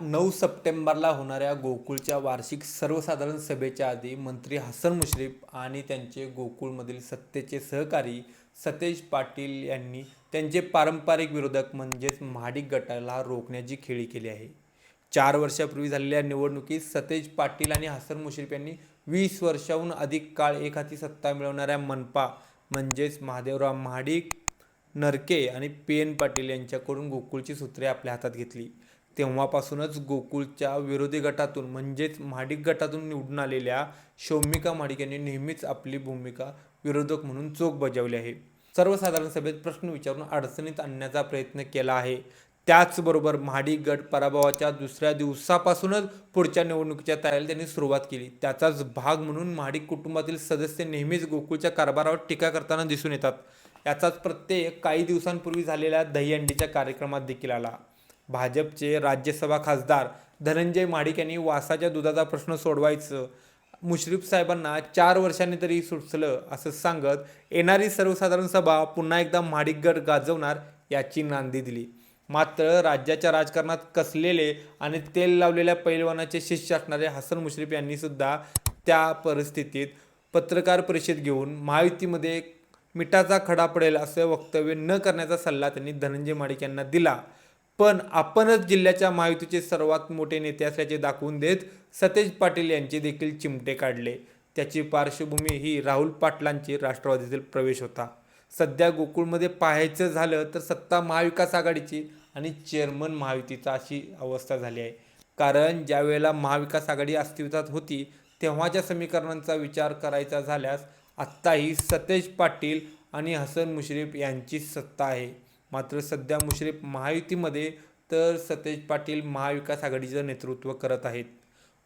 नऊ सप्टेंबरला होणाऱ्या गोकुळच्या वार्षिक सर्वसाधारण सभेच्या आधी मंत्री हसन मुश्रीफ आणि त्यांचे गोकुळमधील सत्तेचे सहकारी सतेज पाटील यांनी त्यांचे पारंपरिक विरोधक म्हणजेच महाडिक गटाला रोखण्याची खेळी केली आहे. चार वर्षापूर्वी झालेल्या निवडणुकीत सतेज पाटील आणि हसन मुश्रीफ यांनी वीस वर्षाहून अधिक काळ एक हाती सत्ता मिळवणाऱ्या मनपा म्हणजेच महादेवराव महाडिक नरके आणि पी एन पाटील यांच्याकडून गोकुळची सूत्रे आपल्या हातात घेतली. तेव्हापासूनच गोकुळच्या विरोधी गटातून म्हणजेच महाडिक गटातून निवडून आलेल्या शौमिका महाडिक यांनी नेहमीच आपली भूमिका विरोधक म्हणून चोख बजावली आहे. सर्वसाधारण सभेत प्रश्न विचारून अडचणीत आणण्याचा प्रयत्न केला आहे. त्याचबरोबर महाडिक गट पराभवाच्या दुसऱ्या दिवसापासूनच पुढच्या निवडणुकीच्या तयारीला त्यांनी सुरुवात केली. त्याचाच भाग म्हणून महाडिक कुटुंबातील सदस्य नेहमीच गोकुळच्या कारभारावर टीका करताना दिसून येतात. याचाच प्रत्यय काही दिवसांपूर्वी झालेल्या दहीहंडीच्या कार्यक्रमात देखील आला. भाजपचे राज्यसभा खासदार धनंजय माडिक यांनी वासाच्या दुधाचा प्रश्न सोडवायचं. मुश्रीफ साहेबांना चार वर्षांनी तरी सुचलं असं सांगत येणारी सर्वसाधारण सभा पुन्हा एकदा माडिकगड गट गाजवणार याची नांदी दिली. मात्र राज्याच्या राजकारणात कसलेले आणि तेल लावलेल्या पैलवानाचे शिष्य असणारे हसन मुश्रीफ यांनी सुद्धा त्या परिस्थितीत पत्रकार परिषद घेऊन महायुतीमध्ये मिठाचा खडा पडेल असं वक्तव्य न करण्याचा सल्ला त्यांनी धनंजय माडिक यांना दिला. पण आपणच जिल्ह्याच्या महायुतीचे सर्वात मोठे नेते असल्याचे दाखवून देत सतेज पाटील यांचे देखील चिमटे काढले. त्याची पार्श्वभूमी ही राहुल पाटलांची राष्ट्रवादीतील प्रवेश होता. सध्या गोकुळमध्ये पाहायचं झालं तर सत्ता महाविकास आघाडीची आणि चेअरमन महायुतीचा अशी अवस्था झाली आहे. कारण ज्यावेळेला महाविकास आघाडी अस्तित्वात होती तेव्हाच्या समीकरणांचा विचार करायचा झाल्यास आत्ताही सतेज पाटील आणि हसन मुश्रीफ यांची सत्ता आहे. मात्र सध्या मुश्रीफ महायुतीमध्ये तर सतेज पाटील महाविकास आघाडीचं नेतृत्व करत आहेत.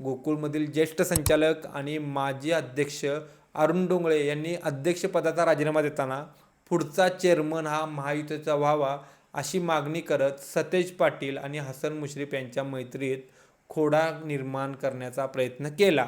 गोकुळमधील ज्येष्ठ संचालक आणि माजी अध्यक्ष अरुण डोंगळे यांनी अध्यक्षपदाचा राजीनामा देताना पुढचा चेअरमन हा महायुतीचा व्हावा अशी मागणी करत सतेज पाटील आणि हसन मुश्रीफ यांच्या मैत्रीत खोडा निर्माण करण्याचा प्रयत्न केला.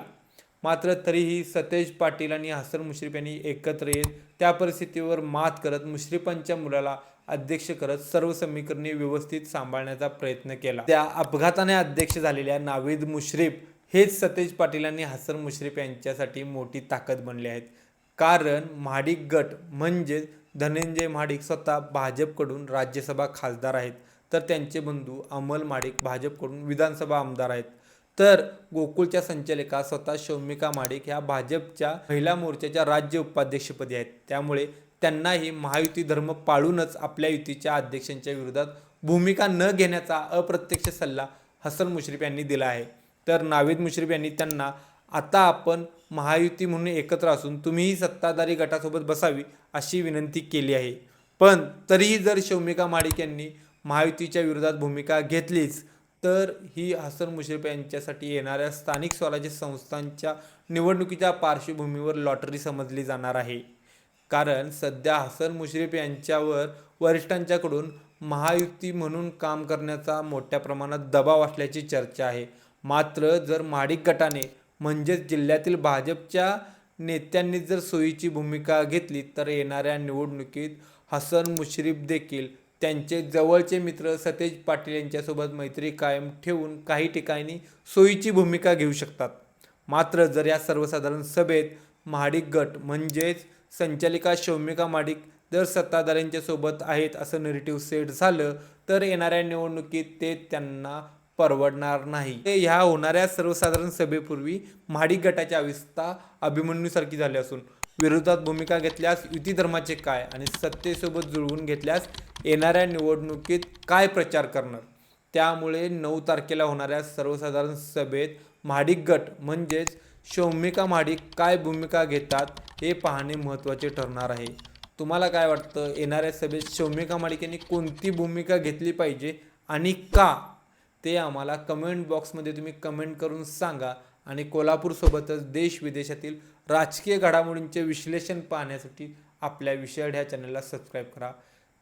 मात्र तरीही सतेज पाटील आणि हसन मुश्रीफ यांनी एकत्र येत त्या परिस्थितीवर मात करत मुश्रीफांच्या मुलाला अध्यक्ष करत सर्व समीकरणे व्यवस्थित सांभाळण्याचा प्रयत्न केला. त्या अपघाताने अध्यक्ष झालेल्या नावीद मुश्रीफ हेच सतेज पाटील आणि हसन मुश्रीफ यांच्यासाठी मोठी ताकद बनले आहेत. कारण महाडिक गट म्हणजेच धनंजय महाडिक स्वतः भाजपकडून राज्यसभा खासदार आहेत. तर त्यांचे बंधू अमल महाडिक भाजपकडून विधानसभा आमदार आहेत. तर गोकुळच्या संचालिका स्वतः शौमिका माडिक ह्या भाजपच्या महिला मोर्चाच्या राज्य उपाध्यक्षपदी आहेत. त्यामुळे त्यांनाही महायुती धर्म पाळूनच आपल्या युतीच्या अध्यक्षांच्या विरोधात भूमिका न घेण्याचा अप्रत्यक्ष सल्ला हसन मुश्रीफ यांनी दिला आहे. तर नावेद मुश्रीफ यांनी त्यांना आता आपण महायुती म्हणून एकत्र असून तुम्हीही सत्ताधारी गटासोबत बसावी अशी विनंती केली आहे. पण तरीही जर शौमिका माडिक यांनी महायुतीच्या विरोधात भूमिका घेतलीच तर ही हसन मुश्रीफ यांच्यासाठी येणाऱ्या स्थानिक स्वराज्य संस्थांच्या निवडणुकीच्या पार्श्वभूमीवर लॉटरी समजली जाणार आहे. कारण सध्या हसन मुश्रीफ यांच्यावर वरिष्ठांच्याकडून महायुती म्हणून काम करण्याचा मोठ्या प्रमाणात दबाव असल्याची चर्चा आहे. मात्र जर माडिक गटाने म्हणजेच जिल्ह्यातील भाजपच्या नेत्यांनी जर सोयीची भूमिका घेतली तर येणाऱ्या निवडणुकीत हसन मुश्रीफ देखील त्यांचे जवळचे मित्र सतेज पाटील यांच्यासोबत मैत्री कायम ठेवून काही ठिकाणी सोयीची भूमिका घेऊ शकतात. मात्र जर या सर्वसाधारण सभेत महाडिक गट म्हणजेच संचालिका शौमिका माडिक जर सत्ताधाऱ्यांच्या सोबत आहेत असं नेरेटिव्ह सेट झालं तर येणाऱ्या निवडणुकीत ते त्यांना परवडणार नाही. ते ह्या होणाऱ्या सर्वसाधारण सभेपूर्वी महाडिक गटाची अवस्था अभिमन्यूसारखी झाली असून विरोधात भूमिका घेतल्यास युती धर्माचे काय आणि सत्तेसोबत जुळवून घेतल्यास येणाऱ्या निवडणुकीत काय प्रचार करणार? त्यामुळे नऊ तारखेला होणाऱ्या सर्वसाधारण सभेत महाडिक गट म्हणजेच शौमिका महाडिक काय भूमिका घेतात हे पाहणे महत्त्वाचे ठरणार आहे. तुम्हाला काय वाटतं? येणाऱ्या सभेत शौमिका महाडिक यांनी कोणती भूमिका घेतली पाहिजे आणि का? ते आम्हाला कमेंट बॉक्समध्ये तुम्ही कमेंट करून सांगा आणि कोल्हापूरसोबतच देश विदेशातील राजकीय घडामोडींचे विश्लेषण पाहण्यासाठी आपल्या विषय ह्या चॅनलला सबस्क्राईब करा.